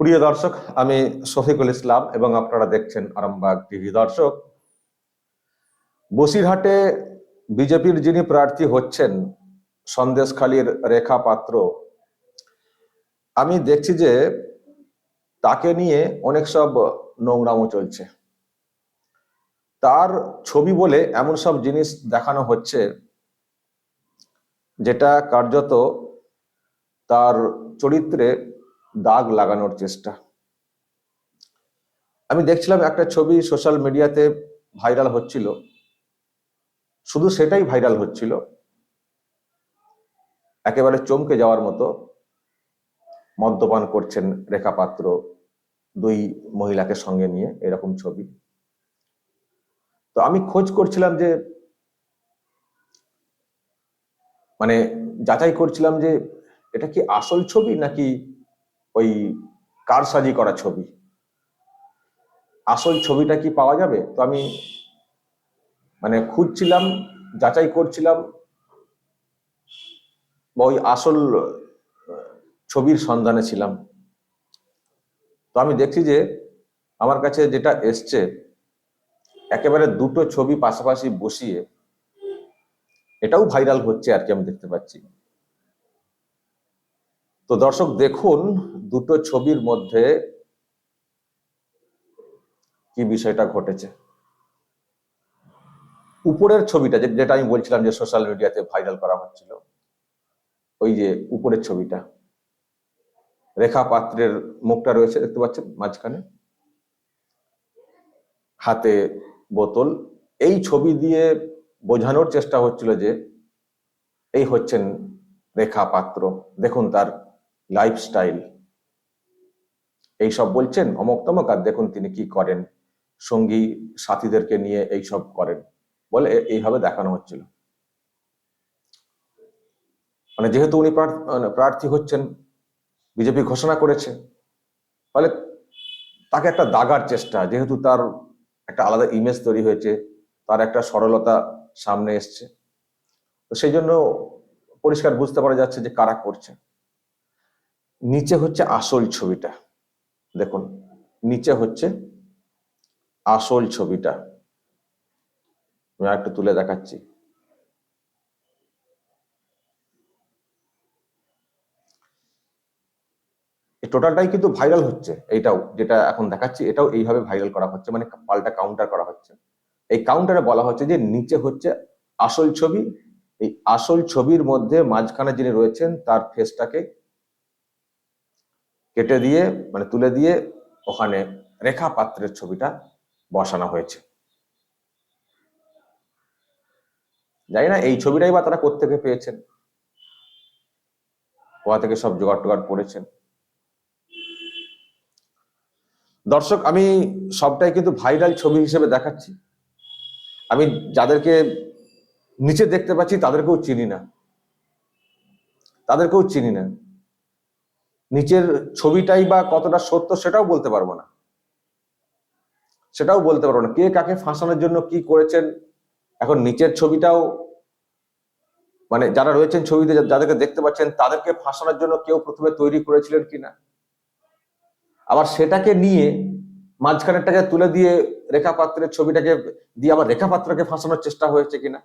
প্রিয় দর্শক, আমি শফিকুল ইসলাম এবং আপনারা দেখছেন আরামবাগ টিভি। দর্শক, বসিরহাটে বিজেপির যিনি প্রার্থী হচ্ছেন, সন্দেশখালীর রেখা পাত্র, আমি দেখছি যে তাকে নিয়ে অনেক সব নোংরামো চলছে। তার ছবি বলে এমন সব জিনিস দেখানো হচ্ছে, যেটা কার্যত তার চরিত্রে দাগ লাগানোর চেষ্টা। আমি দেখছিলাম একটা ছবি সোশ্যাল মিডিয়াতে ভাইরাল হচ্ছিল। শুধু সেটাই ভাইরাল হচ্ছিল। একেবারে চমকে যাওয়ার মতো মদ্যপান করছেন রেখা পাত্র দুই মহিলাকে সঙ্গে নিয়ে এরকম ছবি। তো আমি খোঁজ করছিলাম যে মানে যাচাই করছিলাম যে এটা কি আসল ছবি নাকি ওই কারসাজি করা ছবি। আসল ছবিটা কি পাওয়া যাবে? তো আমি মানে খুঁজছিলাম, যাচাই করছিলাম, বা ওই আসল ছবির সন্ধানে ছিলাম। তো আমি দেখছি যে আমার কাছে যেটা এসছে, একেবারে দুটো ছবি পাশাপাশি বসিয়ে, এটাও ভাইরাল হচ্ছে আর কি আমি দেখতে পাচ্ছি। তো দর্শক, দেখুন দুটো ছবির মধ্যে কি বিষয়টা ঘটেছে। উপরের ছবিটা যেটা আমি বলছিলাম যে সোশ্যাল মিডিয়াতে ভাইরাল করা হচ্ছিল, ওই যে উপরের ছবিটা। রেখা পাত্রের মুখটা রয়েছে, দেখতে পাচ্ছেন, মাঝখানে। হাতে বোতল। এই ছবি দিয়ে বোঝানোর চেষ্টা হচ্ছিল যে, এই হচ্ছেন রেখা পাত্র। দেখুন তার লাইফস্টাইল এই সব বলছেন অমক তমক, আর দেখুন তিনি কি করেন। সঙ্গী সাথীদেরকে নিয়ে এই সব করেন। বলে এইভাবে দেখানো হচ্ছিল। মানে যেহেতু উনি প্রার্থ- মানে প্রার্থী হচ্ছেন, বিজেপি ঘোষণা করেছে, ফলে তাকে একটা দাগার চেষ্টা, যেহেতু তার একটা আলাদা ইমেজ তৈরি হয়েছে, তার একটা সরলতা সামনে এসছে। তো সেই জন্য পরিষ্কার বুঝতে পারা যাচ্ছে যে কারা করছে। নিচে হচ্ছে আসল ছবিটা। দেখুন, নিচে হচ্ছে আসল ছবিটা। আমি একটু তুলে দেখাচ্ছি। টোটালটাই কিন্তু ভাইরাল হচ্ছে, এইটাও যেটা এখন দেখাচ্ছি, এটাও এইভাবে ভাইরাল করা হচ্ছে মানে পাল্টা কাউন্টার করা হচ্ছে। এই কাউন্টারে বলা হচ্ছে যে নিচে হচ্ছে আসল ছবি, এই আসল ছবির মধ্যে মাঝখানে যিনি রয়েছেন, তার ফেসটাকে কেটে দিয়ে মানে তুলে দিয়ে ওখানে রেখা পাত্রের ছবিটা বসানো হয়েছে। জানি না, এই ছবিটাই বা তারা কোত্থেকে পেয়েছেন? কোথা থেকে সব জোগাড় টোগাড় করেছেন? দর্শক, আমি সবটাই কিন্তু ভাইরাল ছবি হিসেবে দেখাচ্ছি। আমি যাদেরকে নিচে দেখতে পাচ্ছি, তাদেরকেও চিনি না। তাদেরকেও চিনি না। নিচের ছবিটাই বা কতটা সত্য সেটাও বলতে পারব না। সেটাও বলতে পারব না। কে কাকে ফাঁসানোর জন্য কি করেছেন, এখন নিচের ছবিটাও মানে যারা রয়েছেন ছবিতে যাদেরকে দেখতে পাচ্ছেন, তাদেরকে ফাঁসানোর জন্য কেউ প্রথমে তৈরি করেছিলেন কিনা? আবার সেটাকে নিয়ে মাঝখানেরটাকে তুলে দিয়ে রেখা পাত্রের ছবিটাকে দিয়ে আবার রেখা পাত্রকে ফাঁসানোর চেষ্টা হয়েছে কিনা?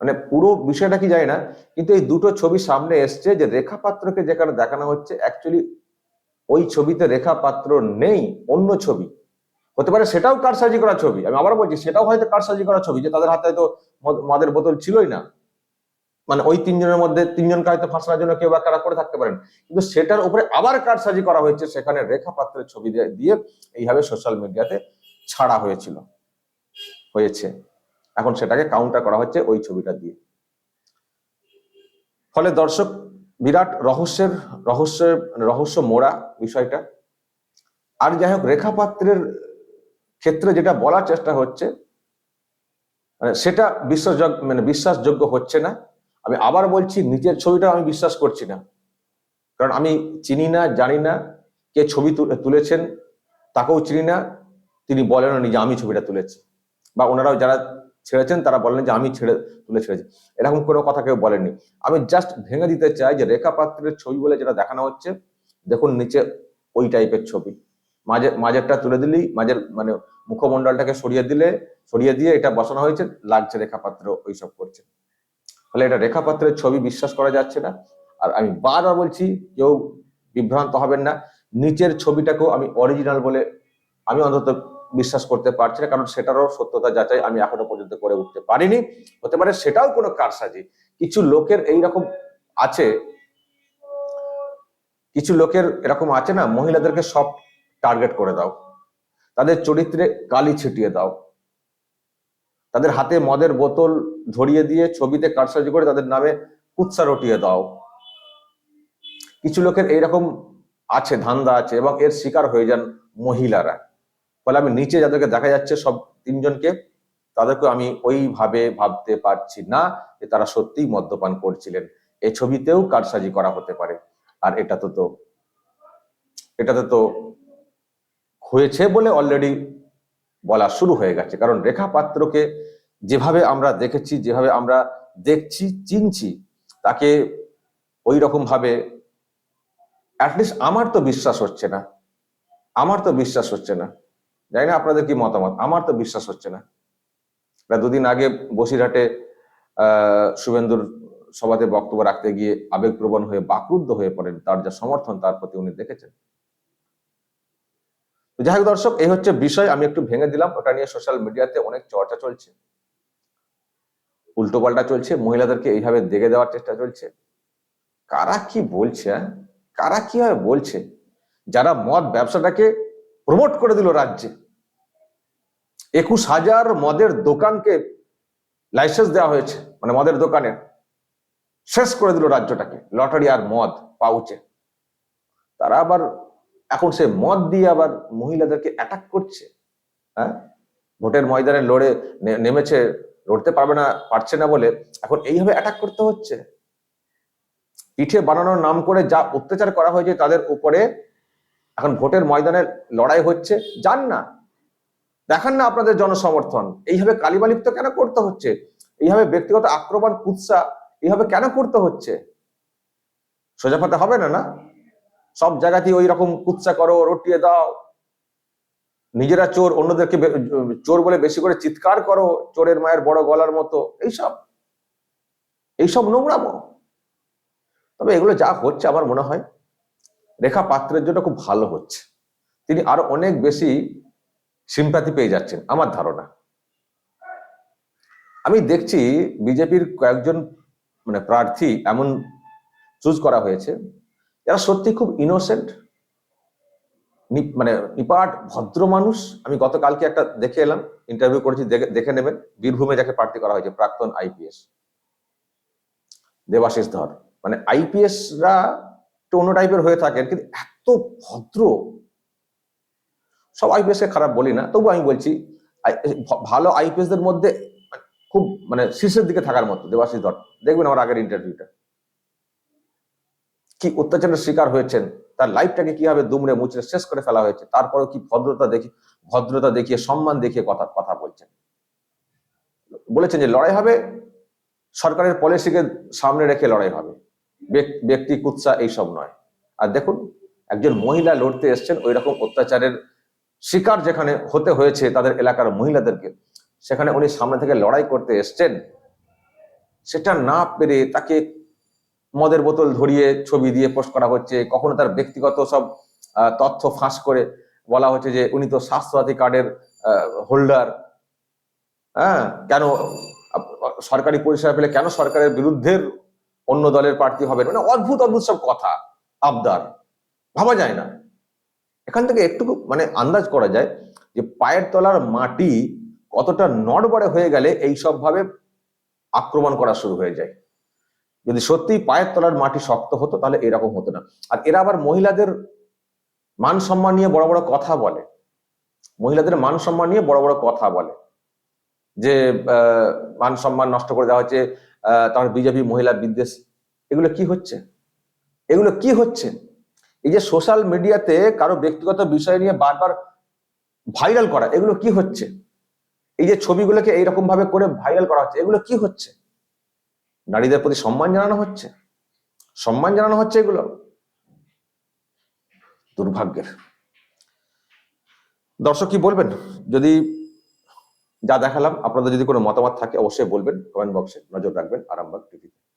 মানে পুরো বিষয়টা কি যায় না, কিন্তু এই দুটো ছবি সামনে এসছে যে রেখা পাত্রকে যেখানে দেখানো হচ্ছে অ্যাকচুয়ালি ওই ছবিতে রেখা পাত্র নেই, অন্য ছবি। হতে পারে সেটাও কারসাজি করা ছবি। আমি আবার বলছি, সেটাও হয়তো কারসাজি করা ছবি, যে তাদের হাতে হয়তো মদ- মদের বোতল ছিলই না। মানে ওই তিনজনের মধ্যে তিনজনকে হয়তো ফাঁসানোর জন্য কেউ বা কারা করে থাকতে পারেন। কিন্তু সেটার উপরে আবার কারসাজি করা হয়েছে, সেখানে রেখা পাত্রের ছবি দিয়ে এইভাবে সোশ্যাল মিডিয়াতে ছাড়া হয়েছিল, হয়েছে। এখন সেটাকে কাউন্টার করা হচ্ছে ওই ছবিটা দিয়ে। ফলে দর্শক, বিরাট রহস্যের রহস্যের, রহস্য মোড়া বিষয়টা। আর যাই হোক, রেখা পাত্রের ক্ষেত্রে যেটা বলার চেষ্টা হচ্ছে মানে সেটা বিশ্বাসযোগ্য মানে বিশ্বাসযোগ্য হচ্ছে না। আমি আবার বলছি, নিজের ছবিটা আমি বিশ্বাস করছি না। কারণ আমি চিনি না, জানি না কে ছবি তুলেছেন, তাকেও চিনি না। তিনি বলেন যে আমি ছবিটা তুলেছি। বা ওনারাও যারা ছেড়েছেন, তারা বলেন যে আমি ছেড়ে তুলে ছেড়েছি। এরকম কোনো কথা কেউ বলেননি। আমি জাস্ট ভেঙে দিতে চাই যে রেখা পাত্রের ছবি বলে যেটা দেখানো হচ্ছে, দেখুন নিচে ওই টাইপের ছবি। মাঝে, মাঝেরটা তুলে দিলেই মাঝের মানে মুখমণ্ডলটাকে সরিয়ে দিলে, সরিয়ে দিয়ে এটা বসানো হয়েছে, লাগছে রেখাপাত্র ওইসব করছে। ফলে এটা রেখাপাত্রের ছবি বিশ্বাস করা যাচ্ছে না। আর আমি বারবার বলছি, কেউ বিভ্রান্ত হবেন না। নিচের ছবিটাকেও আমি অরিজিনাল বলে আমি অন্তত বিশ্বাস করতে পারছি না, কারণ সেটারও সত্যতা যাচাই আমি এখনও পর্যন্ত করে উঠতে পারিনি। হতে পারে সেটাও কোনো কারসাজি। কিছু লোকের এই রকম আছে, কিছু লোকের এরকম আছে না, মহিলাদেরকে সব টার্গেট করে দাও। তাদের চরিত্রে কালি ছিটিয়ে দাও। তাদের হাতে মদের বোতল ধরিয়ে দিয়ে ছবিতে কারসাজি করে তাদের নামে কুৎসা রটিয়ে দাও। কিছু লোকের এইরকম আছে, ধান্দা আছে এবং এর শিকার হয়ে যান মহিলারা। ফলে আমি নিচে যাদেরকে দেখা যাচ্ছে সব তিনজনকে তাদেরকে আমি ওইভাবে ভাবতে পারছি না যে তারা সত্যিই মদ্যপান করছিলেন। এই ছবিতেও কারসাজি করা হতে পারে। আর এটা তো তো এটাতে তো হয়েছে বলে অলরেডি বলা শুরু হয়ে গেছে। কারণ রেখা পাত্রকে যেভাবে আমরা দেখেছি, যেভাবে আমরা দেখছি, চিনছি, তাকে ওই রকম ভাবে অ্যাটলিস্ট আমার তো বিশ্বাস হচ্ছে না। আমার তো বিশ্বাস হচ্ছে না। জানি না আপনাদের কি মতামত? আমার তো বিশ্বাস হচ্ছে না। দুদিন আগে বসিরহাটে শুভেন্দুর সভাতে বক্তব্য রাখতে গিয়ে আবেগপ্রবণ হয়ে বাক্রুদ্ধ হয়ে পড়েন। তার যা সমর্থন, তার প্রতি উনি দেখেছেন। যাই হোক দর্শক, এই হচ্ছে বিষয়। আমি একটু ভেঙে দিলাম। ওটা নিয়ে সোশ্যাল মিডিয়াতে অনেক চর্চা চলছে। উল্টো পাল্টা চলছে। মহিলাদেরকে এইভাবে দেখে দেওয়ার চেষ্টা চলছে। কারা কি বলছে হ্যাঁ? কারা কীভাবে বলছে? যারা মদ ব্যবসাটাকে প্রমোট করে দিল রাজ্যে। একুশ হাজার মদের দোকানকে লাইসেন্স দেওয়া হয়েছে মানে মদের দোকানের। শেষ করে দিল রাজ্যটাকে, লটারি আর মদ পাউচে। তারা আবার, এখন সে মদ দিয়ে আবার মহিলাদেরকে অ্যাটাক করছে। হ্যাঁ? ভোটের ময়দানে লড়ে নেমেছে, লড়তে পারবে না, পারছে না বলে এখন এইভাবে অ্যাটাক করতে হচ্ছে। পিঠে বানানোর নাম করে যা অত্যাচার করা হয়েছে তাদের উপরে এখন ভোটের ময়দানে লড়াই হচ্ছে, যান না। দেখান না আপনাদের জনসমর্থন। এইভাবে কালিমালিপ্ত কেন করতে হচ্ছে? এইভাবে ব্যক্তিগত আক্রমণ, কুৎসা, এইভাবে কেন করতে হচ্ছে? সোজা পাতে হবে না না? সব জায়গাতেই ওই রকম কুৎসা করো, রটিয়ে দাও। নিজেরা চোর, অন্যদেরকে চোর বলে বেশি করে চিৎকার করো, চোরের মায়ের বড় গলার মতো। এইসব। এইসব নোংরামো। তবে এগুলো যা হচ্ছে আমার মনে হয় রেখা পাত্রের জন্য খুব ভালো হচ্ছে। তিনি আরও অনেক বেশি সিম্পাতি পেয়ে যাচ্ছেন, আমার ধারণা। আমি দেখছি বিজেপির কয়েকজন মানে প্রার্থী এমন চুজ করা হয়েছে, যারা সত্যি খুব ইনোসেন্ট মানে নিপাট, ভদ্র মানুষ। আমি গতকালকে একটা দেখে এলাম ইন্টারভিউ করেছি, দেখে- নেবেন, বীরভূমে যাকে প্রার্থী করা হয়েছে, প্রাক্তন আইপিএস দেবাশিস ধর। মানে আইপিএস রা একটু অন্য টাইপের হয়ে থাকেন কিন্তু এত ভদ্র। সব আইপিএসকে খারাপ বলি না তবু আমি বলছি ভালো আইপিএস দের মধ্যে খুব মানে শীর্ষের দিকে থাকার মতো, দেবাশিস ধর। দেখবেন আমার আগের ইন্টারভিউটা কি অত্যাচারের শিকার হয়েছেন, তার লাইফটাকে কীভাবে দুমড়ে মুচড়ে শেষ করে ফেলা হয়েছে, তারপরেও কি ভদ্রতা দেখি, ভদ্রতা দেখিয়ে, সম্মান দেখিয়ে কথা কথা বলছেন। বলেছেন যে লড়াই হবে, সরকারের পলিসিকে সামনে রেখে লড়াই হবে। ব্যক্তি কুৎসা এইসব নয়। আর দেখুন, একজন মহিলা লড়তে এসছেন ওই রকম অত্যাচারের শিকার যেখানে হতে হয়েছে তাদের এলাকার মহিলাদেরকে, সেখানে উনি সামনে থেকে লড়াই করতে এসছেন। সেটা না পেরে তাকে মদের বোতল ধরিয়ে ছবি দিয়ে পোস্ট করা হচ্ছে, কখনো তার ব্যক্তিগত সব তথ্য ফাঁস করে বলা হচ্ছে যে উনি তো স্বাস্থ্যসাথী কার্ডের হোল্ডার। হ্যাঁ কেন সরকারি পরিষেবা পেলে কেন সরকারের বিরুদ্ধে অন্য দলের প্রার্থী হবেন। মানে অদ্ভুত অদ্ভুত সব কথা, আবদার। ভাবা যায় না। এখান থেকে একটু মানে আন্দাজ করা যায় যে পায়ের তলার মাটি কতটা নড়বড়ে হয়ে গেলে এই ভাবে আক্রমণ করা শুরু হয়ে যায়। যদি সত্যি পায়ের তলার মাটি শক্ত হতো, তাহলে এরকম হতো না। আর এরা আবার মহিলাদের মান সম্মান নিয়ে বড় বড় কথা বলে। মহিলাদের মান সম্মান নিয়ে বড় বড় কথা বলে। যে মান সম্মান নষ্ট করে দেওয়া হচ্ছে তারপর বিজেপি মহিলা বিদ্বেষ, এগুলো কি হচ্ছে? এগুলো কি হচ্ছে? এই যে সোশ্যাল মিডিয়াতে কারও ব্যক্তিগত বিষয় নিয়ে বারবার ভাইরাল করা, এগুলো কি হচ্ছে? এই যে ছবিগুলোকে এইরকম ভাবে করে ভাইরাল করা হচ্ছে, এগুলো কি হচ্ছে? নারীদের প্রতি সম্মান জানানো হচ্ছে? সম্মান জানানো হচ্ছে এগুলো? দুর্ভাগ্যের। দর্শক কি বলবেন? যদি যা দেখালাম। আপনাদের যদি কোনো মতামত থাকে, অবশ্যই বলবেন কমেন্ট বক্সে নজর রাখবেন। আরামবাগ টিভিতে।